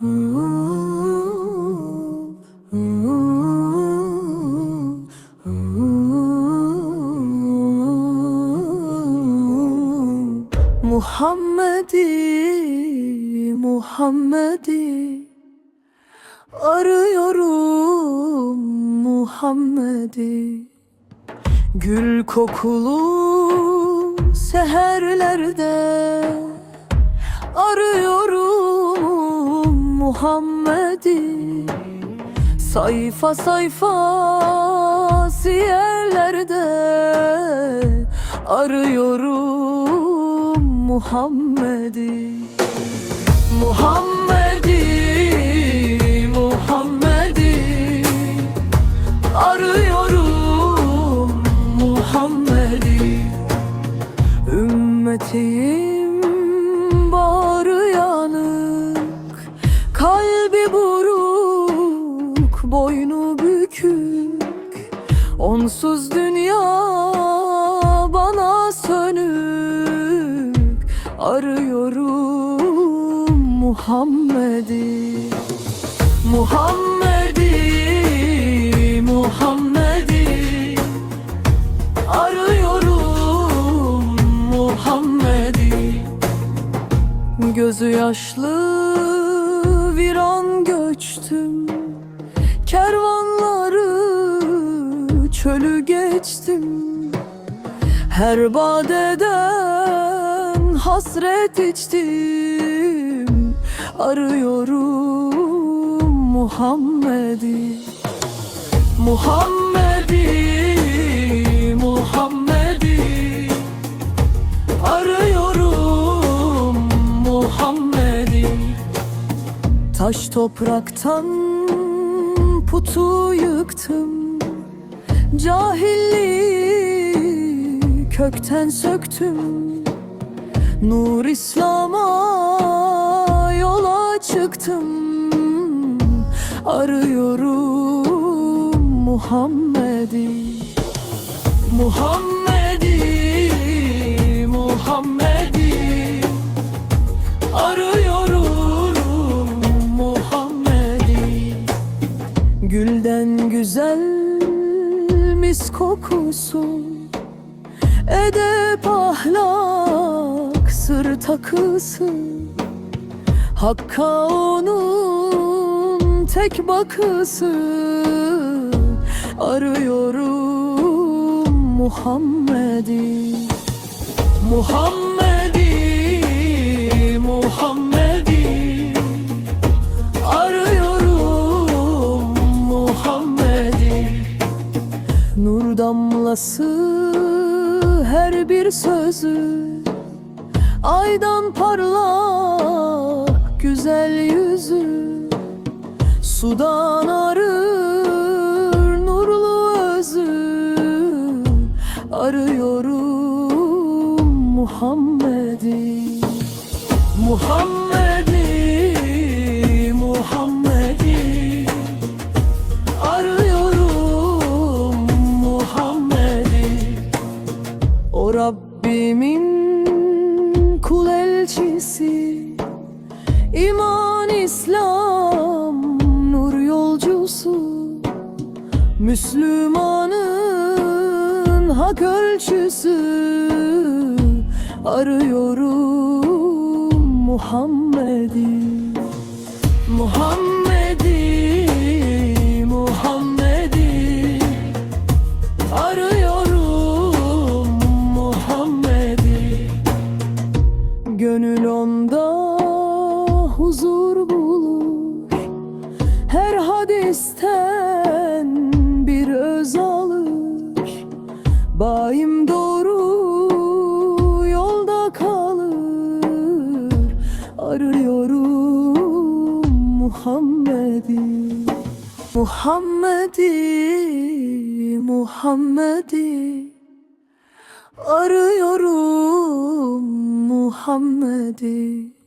Muhammed'i, Muhammed'i. Arıyorum Muhammed'i. Gül kokulu seherlerde Muhammed'i Sayfa sayfa siyerlerde Arıyorum Muhammed'i. Muhammed'i Muhammed'i Arıyorum Muhammed'i. Ümmetiyim buruk Boynu bükük Onsuz dünya bana sönük. Arıyorum Muhammed'i Muhammed'i Muhammed'i. Arıyorum Muhammed'i. Gözü yaşlı viran göçtüm Kervanları çölü geçtim. Her badeden hasret içtim. Arıyorum Muhammed'i. Muhammed'i Muhammed'i. Arıyorum Muhammed'i. Taş topraktan putu yıktım Cahilliği kökten söktüm. Nur İslam'a yola çıktım Arıyorum Muhammed'i. Muhammed'i Gülden güzel mis kokusu Edep ahlak sır takısı. Hakka onun tek bakısı Arıyorum Muhammed'i. Muhammed'i damlası her bir sözü Aydan parlak güzel yüzü. Sudan arır nurlu özü Arıyorum Muhammed'i. Muhammed'i Müslümanın hak ölçüsü. Arıyorum Muhammed'i. Muhammed'i Muhammed'i. Arıyorum Muhammed'i. Gönül onda Bayim doğru yolda kalır. Arıyorum Muhammed'i. Muhammed'i Muhammed'i. Arıyorum Muhammed'i